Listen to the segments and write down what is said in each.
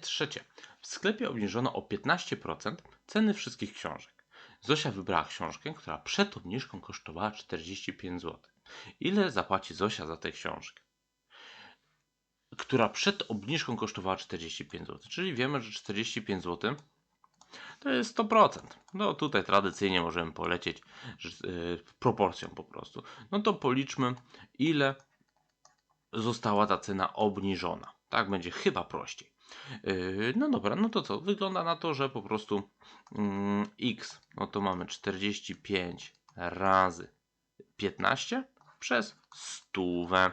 Trzecie. W sklepie obniżono o 15% ceny wszystkich książek. Zosia wybrała książkę, która przed obniżką kosztowała 45 zł. Ile zapłaci Zosia za tę książkę? Która przed obniżką kosztowała 45 zł. Czyli wiemy, że 45 zł to jest 100%. No tutaj tradycyjnie możemy polecieć yy, proporcją po prostu. No to policzmy, ile została ta cena obniżona. Tak będzie chyba prościej. Yy, no dobra, no to co? Wygląda na to, że po prostu mm, x, no to mamy 45 razy 15 przez stówę.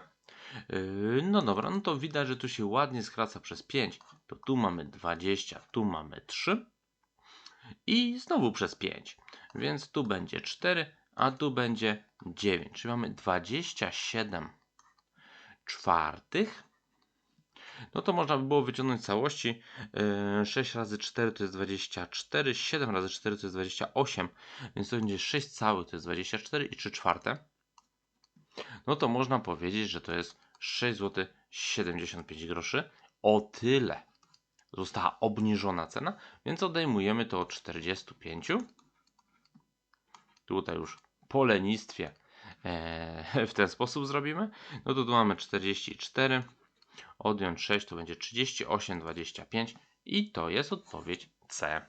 Yy, no dobra, no to widać, że tu się ładnie skraca przez 5. To tu mamy 20, tu mamy 3 i znowu przez 5. Więc tu będzie 4, a tu będzie 9. Czyli mamy 27 czwartych. No to można by było wyciągnąć całości. 6 razy 4 to jest 24, 7 razy 4 to jest 28, więc to będzie 6 całych to jest 24 i 3 czwarte. No to można powiedzieć, że to jest 6 zł 75 groszy. O tyle została obniżona cena, więc odejmujemy to od 45. Tutaj już po lenistwie e, w ten sposób zrobimy. No to tu mamy 44, odjąć 6 to będzie 38, 25 i to jest odpowiedź C.